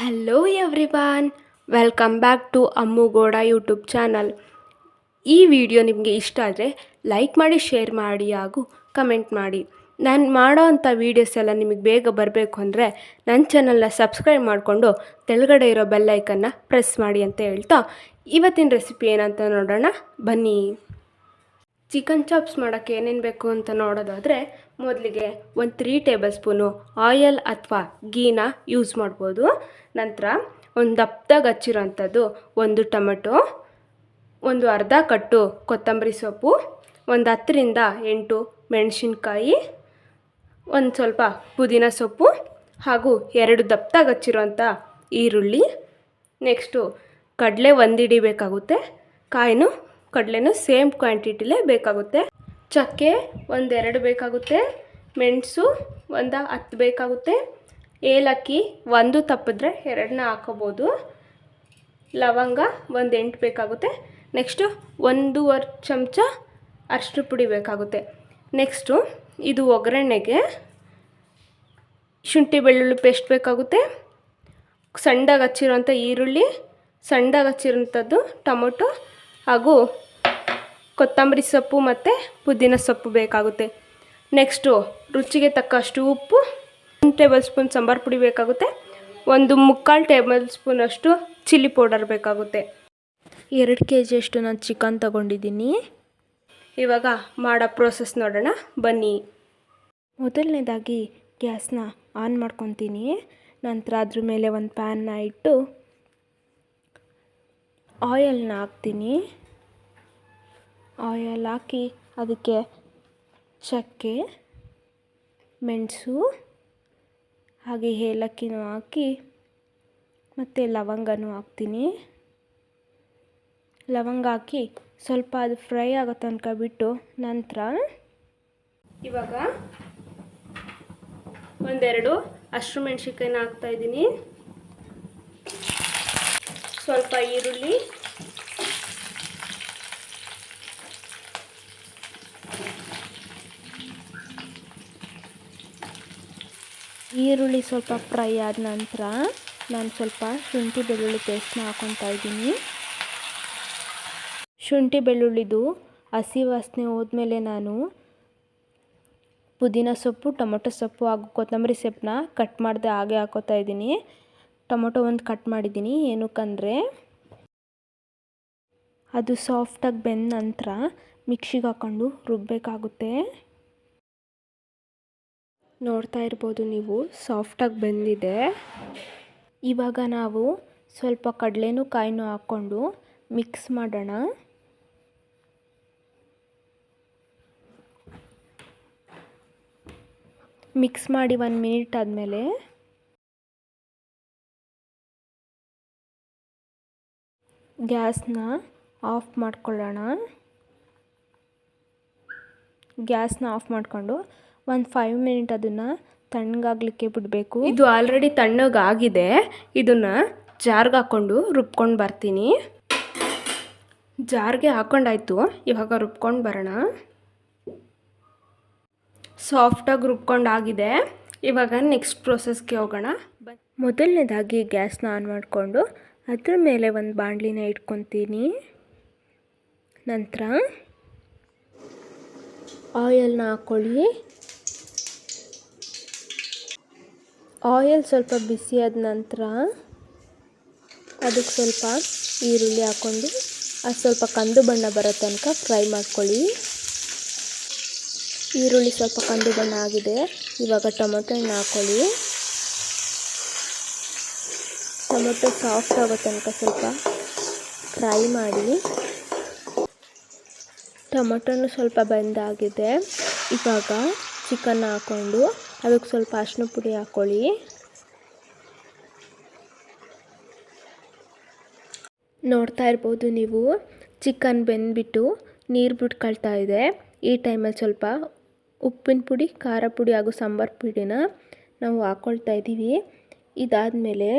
Hello everyone welcome back to Ammu Goda YouTube channel ಈ video ನಿಮಗೆ ಇಷ್ಟ ಆದರೆ ಲೈಕ್ ಮಾಡಿ ಶೇರ್ ಮಾಡಿ ಹಾಗೂ ಕಮೆಂಟ್ ಮಾಡಿ. ನಾನು ಮಾಡೋ ಅಂಥ ವೀಡಿಯೋಸ್ ಎಲ್ಲ ನಿಮಗೆ ಬೇಗ ಬರಬೇಕು ಅಂದರೆ ನನ್ನ ಚಾನಲ್ನ ಸಬ್ಸ್ಕ್ರೈಬ್ ಮಾಡಿಕೊಂಡು ತೆಳಗಡೆ ಇರೋ ಬೆಲ್ಲೈಕನ್ನ ಪ್ರೆಸ್ ಮಾಡಿ ಅಂತ ಹೇಳ್ತಾ ಇವತ್ತಿನ ರೆಸಿಪಿ ಏನಂತ ನೋಡೋಣ. ಬನ್ನಿ. ಚಿಕನ್ ಚಾಪ್ಸ್ ಮಾಡೋಕ್ಕೆ ಏನೇನು ಬೇಕು ಅಂತ ನೋಡೋದಾದರೆ ಮೊದಲಿಗೆ ಒಂದು ತ್ರೀ ಟೇಬಲ್ ಸ್ಪೂನು ಆಯಲ್ ಅಥವಾ ಗೀನ ಯೂಸ್ ಮಾಡ್ಬೋದು. ನಂತರ ಒಂದು ದಪ್ಪದಾಗ ಹಚ್ಚಿರೋಂಥದ್ದು ಒಂದು ಟೊಮೆಟೊ, ಒಂದು ಅರ್ಧ ಕಟ್ಟು ಕೊತ್ತಂಬರಿ ಸೊಪ್ಪು, ಒಂದು ಹತ್ತರಿಂದ ಎಂಟು ಮೆಣಸಿನ್ಕಾಯಿ, ಒಂದು ಸ್ವಲ್ಪ ಪುದೀನ ಸೊಪ್ಪು ಹಾಗೂ ಎರಡು ದಪ್ಪದಾಗ ಹಚ್ಚಿರೋಂಥ ಈರುಳ್ಳಿ. ನೆಕ್ಸ್ಟು ಕಡಲೆ ಒಂದು ಹಿಡಿಬೇಕಾಗುತ್ತೆ ಕಾಯಿನೂ ಕಡಲೆನೂ ಸೇಮ್ ಕ್ವಾಂಟಿಟಿಲೇ ಬೇಕಾಗುತ್ತೆ. ಚಕ್ಕೆ ಒಂದೆರಡು ಬೇಕಾಗುತ್ತೆ. ಮೆಣಸು ಒಂದು ಹತ್ತು ಬೇಕಾಗುತ್ತೆ. ಏಲಕ್ಕಿ ಒಂದು ತಪ್ಪಿದ್ರೆ ಎರಡನ್ನ ಹಾಕೋಬೋದು. ಲವಂಗ ಒಂದು ಎಂಟು ಬೇಕಾಗುತ್ತೆ. ನೆಕ್ಸ್ಟು ಒಂದೂವರೆ ಚಮಚ ಅರಿಶಿನ ಪುಡಿ ಬೇಕಾಗುತ್ತೆ. ನೆಕ್ಸ್ಟು ಇದು ಒಗ್ಗರಣೆಗೆ ಶುಂಠಿ ಬೆಳ್ಳುಳ್ಳಿ ಪೇಸ್ಟ್ ಬೇಕಾಗುತ್ತೆ. ಸಣ್ಣದಾಗಿ ಹಚ್ಚಿರೋಂಥ ಈರುಳ್ಳಿ ಸಣ್ಣದಾಗಿ ಹಚ್ಚಿರೋಂಥದ್ದು ಟೊಮೊಟೊ ಹಾಗೂ ಕೊತ್ತಂಬರಿ ಸೊಪ್ಪು ಮತ್ತು ಪುದೀನ ಸೊಪ್ಪು ಬೇಕಾಗುತ್ತೆ. ನೆಕ್ಸ್ಟು ರುಚಿಗೆ ತಕ್ಕಷ್ಟು ಉಪ್ಪು ಟೇಬಲ್ ಸ್ಪೂನ್ ಸಾಂಬಾರು ಪುಡಿ ಬೇಕಾಗುತ್ತೆ ಒಂದು ಮುಕ್ಕಾಲು ಟೇಬಲ್ ಸ್ಪೂನಷ್ಟು ಚಿಲ್ಲಿ ಪೌಡರ್ ಬೇಕಾಗುತ್ತೆ. ಎರಡು ಕೆ ಜಿಯಷ್ಟು ನಾನು ಚಿಕನ್ ತಗೊಂಡಿದ್ದೀನಿ. ಇವಾಗ ಮಾಡೋ ಪ್ರೋಸೆಸ್ ನೋಡೋಣ ಬನ್ನಿ. ಮೊದಲನೇದಾಗಿ ಗ್ಯಾಸ್ನ ಆನ್ ಮಾಡ್ಕೊತೀನಿ. ನಂತರ ಅದ್ರ ಮೇಲೆ ಒಂದು ಪ್ಯಾನ್ನ ಇಟ್ಟು ಆಯಲ್ನ ಹಾಕ್ತೀನಿ. ಆಯಲ್ ಹಾಕಿ ಅದಕ್ಕೆ ಚಕ್ಕೆ ಮೆಣಸು ಹಾಗೆ ಏಲಕ್ಕಿನೂ ಹಾಕಿ ಮತ್ತು ಲವಂಗನೂ ಹಾಕ್ತೀನಿ. ಲವಂಗ ಹಾಕಿ ಸ್ವಲ್ಪ ಅದು ಫ್ರೈ ಆಗೋ ತನಕ ಬಿಟ್ಟು ನಂತರ ಇವಾಗ ಒಂದೆರಡು ಹಸಿರು ಮೆಣಸಿನ್ಕಾಯಿನ ಹಾಕ್ತಾ ಇದ್ದೀನಿ. ಸ್ವಲ್ಪ ಈರುಳ್ಳಿ ಈರುಳ್ಳಿ ಸ್ವಲ್ಪ ಫ್ರೈ ಆದ ನಂತರ ನಾನು ಸ್ವಲ್ಪ ಶುಂಠಿ ಬೆಳ್ಳುಳ್ಳಿ ಪೇಸ್ಟ್ನ ಹಾಕ್ಕೊತಾ ಇದ್ದೀನಿ. ಶುಂಠಿ ಬೆಳ್ಳುಳ್ಳಿದು ಹಸಿ ವಾಸನೆ ಹೋದ್ಮೇಲೆ ನಾನು ಪುದೀನ ಸೊಪ್ಪು, ಟೊಮೊಟೊ ಸೊಪ್ಪು ಹಾಗೂ ಕೊತ್ತಂಬರಿ ಸೊಪ್ಪನ್ನ ಕಟ್ ಮಾಡಿದೆ ಹಾಗೆ ಹಾಕೋತಾ ಇದ್ದೀನಿ. ಟೊಮೊಟೊ ಒಂದು ಕಟ್ ಮಾಡಿದ್ದೀನಿ. ಏನಕ್ಕಂದರೆ ಅದು ಸಾಫ್ಟಾಗಿ ಬೆಂದ ನಂತರ ಮಿಕ್ಸಿಗೆ ಹಾಕ್ಕೊಂಡು ರುಬ್ಬಬೇಕಾಗುತ್ತೆ ನೋಡ್ತಾ ಇರ್ಬೋದು ನೀವು ಸಾಫ್ಟಾಗಿ ಬೆಂದಿದೆ. ಇವಾಗ ನಾವು ಸ್ವಲ್ಪ ಕಡಲೆನೂ ಕಾಯಿನೂ ಹಾಕ್ಕೊಂಡು ಮಿಕ್ಸ್ ಮಾಡೋಣ. ಮಿಕ್ಸ್ ಮಾಡಿ ಒಂದು ಮಿನಿಟ್ ಆದಮೇಲೆ ಗ್ಯಾಸ್ನ ಆಫ್ ಮಾಡ್ಕೊಳ್ಳೋಣ. ಗ್ಯಾಸ್ನ ಆಫ್ ಮಾಡಿಕೊಂಡು ಒಂದು ಫೈವ್ ಮಿನಿಟ್ ಅದನ್ನು ತಣ್ಣಗಾಗಲಿಕ್ಕೆ ಬಿಡಬೇಕು. ಇದು ಆಲ್ರೆಡಿ ತಣ್ಣಗಾಗಿದೆ. ಇದನ್ನು ಜಾರ್ಗೆ ಹಾಕ್ಕೊಂಡು ರುಬ್ಕೊಂಡು ಬರ್ತೀನಿ. ಜಾರ್ಗೆ ಹಾಕ್ಕೊಂಡಾಯ್ತು ಇವಾಗ ರುಬ್ಕೊಂಡು ಬರೋಣ. ಸಾಫ್ಟಾಗಿ ರುಬ್ಕೊಂಡಾಗಿದೆ ಇವಾಗ ನೆಕ್ಸ್ಟ್ ಪ್ರೊಸೆಸ್ಗೆ ಹೋಗೋಣ. ಮೊದಲನೇದಾಗಿ ಗ್ಯಾಸ್ನ ಆನ್ ಮಾಡಿಕೊಂಡು ಅದ್ರ ಮೇಲೆ ಒಂದು ಬಾಣಲಿನ ಇಟ್ಕೊತೀನಿ. ನಂತರ ಆಯಲ್ನ ಹಾಕ್ಕೊಳ್ಳಿ ಆಯಲ್ ಸ್ವಲ್ಪ ಬಿಸಿಯಾದ ನಂತರ ಅದಕ್ಕೆ ಸ್ವಲ್ಪ ಈರುಳ್ಳಿ ಹಾಕ್ಕೊಂಡು ಅದು ಸ್ವಲ್ಪ ಕಂದು ಬಣ್ಣ ಬರೋ ತನಕ ಫ್ರೈ ಮಾಡ್ಕೊಳ್ಳಿ. ಈರುಳ್ಳಿ ಸ್ವಲ್ಪ ಕಂದು ಬಣ್ಣ ಆಗಿದೆ. ಇವಾಗ ಟೊಮೊಟೊ ಹಣ್ಣು ಹಾಕ್ಕೊಳ್ಳಿ ಟೊಮೊಟೊ ಸಾಫ್ಟ್ ಆಗೋ ತನಕ ಸ್ವಲ್ಪ ಫ್ರೈ ಮಾಡಿ. ಟೊಮೊಟೊನು ಸ್ವಲ್ಪ ಬೆಂದಾಗಿದೆ. ಇವಾಗ ಚಿಕನ್ ಹಾಕ್ಕೊಂಡು ಅದಕ್ಕೆ ಸ್ವಲ್ಪ ಅರಿಶಿನ ಪುಡಿ ಹಾಕ್ಕೊಳ್ಳಿ. ನೋಡ್ತಾ ಇರ್ಬೋದು ನೀವು, ಚಿಕನ್ ಬೆಂದ್ಬಿಟ್ಟು ನೀರು ಬಿಟ್ಕೊಳ್ತಾ ಇದೆ. ಈ ಟೈಮಲ್ಲಿ ಸ್ವಲ್ಪ ಉಪ್ಪಿನ ಪುಡಿ, ಖಾರ ಪುಡಿ ಹಾಗೂ ಸಾಂಬಾರು ಪುಡಿನ ನಾವು ಹಾಕ್ಕೊಳ್ತಾ ಇದ್ದೀವಿ. ಇದಾದಮೇಲೆ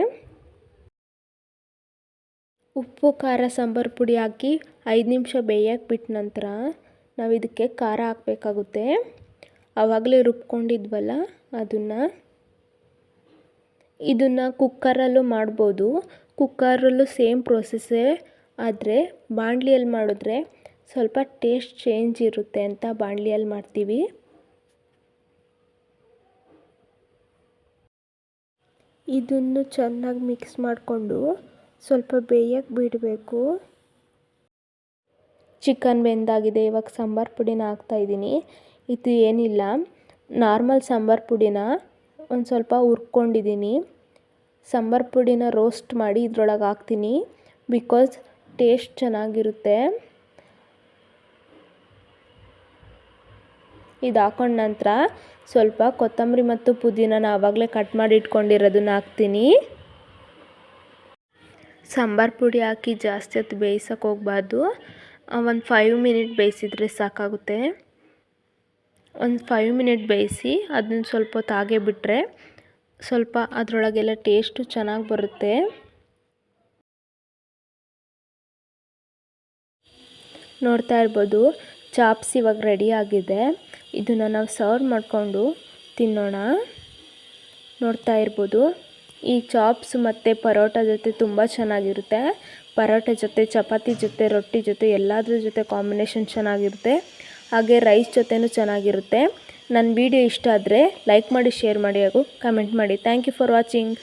ಉಪ್ಪು, ಖಾರ, ಸಾಂಬಾರು ಪುಡಿ ಹಾಕಿ ಐದು ನಿಮಿಷ ಬೇಯಕ್ಕೆ ಬಿಟ್ಟ ನಂತರ ನಾವು ಇದಕ್ಕೆ ಖಾರ ಹಾಕಬೇಕಾಗುತ್ತೆ. ಆವಾಗಲೇ ರುಬ್ಕೊಂಡಿದ್ವಲ್ಲ ಅದನ್ನು. ಇದನ್ನು ಕುಕ್ಕರಲ್ಲೂ ಮಾಡ್ಬೋದು. ಕುಕ್ಕರಲ್ಲೂ ಸೇಮ್ ಪ್ರೊಸೆಸ್ಸೇ, ಆದರೆ ಬಾಣಲಿಯಲ್ಲಿ ಮಾಡಿದ್ರೆ ಸ್ವಲ್ಪ ಟೇಸ್ಟ್ ಚೇಂಜ್ ಇರುತ್ತೆ ಅಂತ ಬಾಣಲಿಯಲ್ಲಿ ಮಾಡ್ತೀವಿ. ಇದನ್ನು ಚೆನ್ನಾಗಿ ಮಿಕ್ಸ್ ಮಾಡಿಕೊಂಡು ಸ್ವಲ್ಪ ಬೇಯಕ್ಕೆ ಬಿಡಬೇಕು. ಚಿಕನ್ ಬೆಂದಾಗಿದೆ, ಇವಾಗ ಸಾಂಬಾರು ಪುಡಿನ ಹಾಕ್ತಾಯಿದ್ದೀನಿ ಇದು ಏನಿಲ್ಲ. ನಾರ್ಮಲ್ ಸಾಂಬಾರು ಪುಡಿನ ಒಂದು ಸ್ವಲ್ಪ ಹುರ್ಕೊಂಡಿದ್ದೀನಿ ಸಾಂಬಾರು ಪುಡಿನ ರೋಸ್ಟ್ ಮಾಡಿ ಇದ್ರೊಳಗೆ ಹಾಕ್ತೀನಿ ಬಿಕಾಸ್ ಟೇಸ್ಟ್ ಚೆನ್ನಾಗಿರುತ್ತೆ. ಇದು ಹಾಕೊಂಡ ನಂತರ ಸ್ವಲ್ಪ ಕೊತ್ತಂಬರಿ ಮತ್ತು ಪುದೀನನ ಆವಾಗಲೇ ಕಟ್ ಮಾಡಿ ಇಟ್ಕೊಂಡಿರೋದನ್ನ ಹಾಕ್ತೀನಿ. ಸಾಂಬಾರು ಪುಡಿ ಹಾಕಿ ಜಾಸ್ತಿ ಹೊತ್ತು ಬೇಯಿಸೋಕೆ ಹೋಗಬಾರ್ದು. ಒಂದು ಫೈವ್ ಮಿನಿಟ್ ಬೇಯಿಸಿದ್ರೆ ಸಾಕಾಗುತ್ತೆ. ಒಂದು ಫೈವ್ ಮಿನಿಟ್ ಬೇಯಿಸಿ ಅದನ್ನ ಸ್ವಲ್ಪ ಹಾಗೆ ಬಿಟ್ಟರೆ ಸ್ವಲ್ಪ ಅದರೊಳಗೆಲ್ಲ ಟೇಸ್ಟು ಚೆನ್ನಾಗಿ ಬರುತ್ತೆ. ನೋಡ್ತಾ ಇರ್ಬೋದು ಚಾಪ್ಸ್ ಇವಾಗ ರೆಡಿ ಆಗಿದೆ. ಇದನ್ನು ನಾವು ಸರ್ವ್ ಮಾಡಿಕೊಂಡು ತಿನ್ನೋಣ. ನೋಡ್ತಾ ಇರ್ಬೋದು, ಈ ಚಾಪ್ಸ್ ಮತ್ತು ಪರೋಟ ಜೊತೆ ತುಂಬ ಚೆನ್ನಾಗಿರುತ್ತೆ. ಪರೋಟ ಜೊತೆ, ಚಪಾತಿ ಜೊತೆ, ರೊಟ್ಟಿ ಜೊತೆ, ಎಲ್ಲದ್ರ ಜೊತೆ ಕಾಂಬಿನೇಷನ್ ಚೆನ್ನಾಗಿರುತ್ತೆ. ಹಾಗೆ ರೈಸ್ ಜೊತೆನೂ ಚೆನ್ನಾಗಿರುತ್ತೆ. ನನ್ನ ವೀಡಿಯೋ ಇಷ್ಟ ಆದರೆ ಲೈಕ್ ಮಾಡಿ ಶೇರ್ ಮಾಡಿ ಹಾಗೂ ಕಮೆಂಟ್ ಮಾಡಿ. Thank you for watching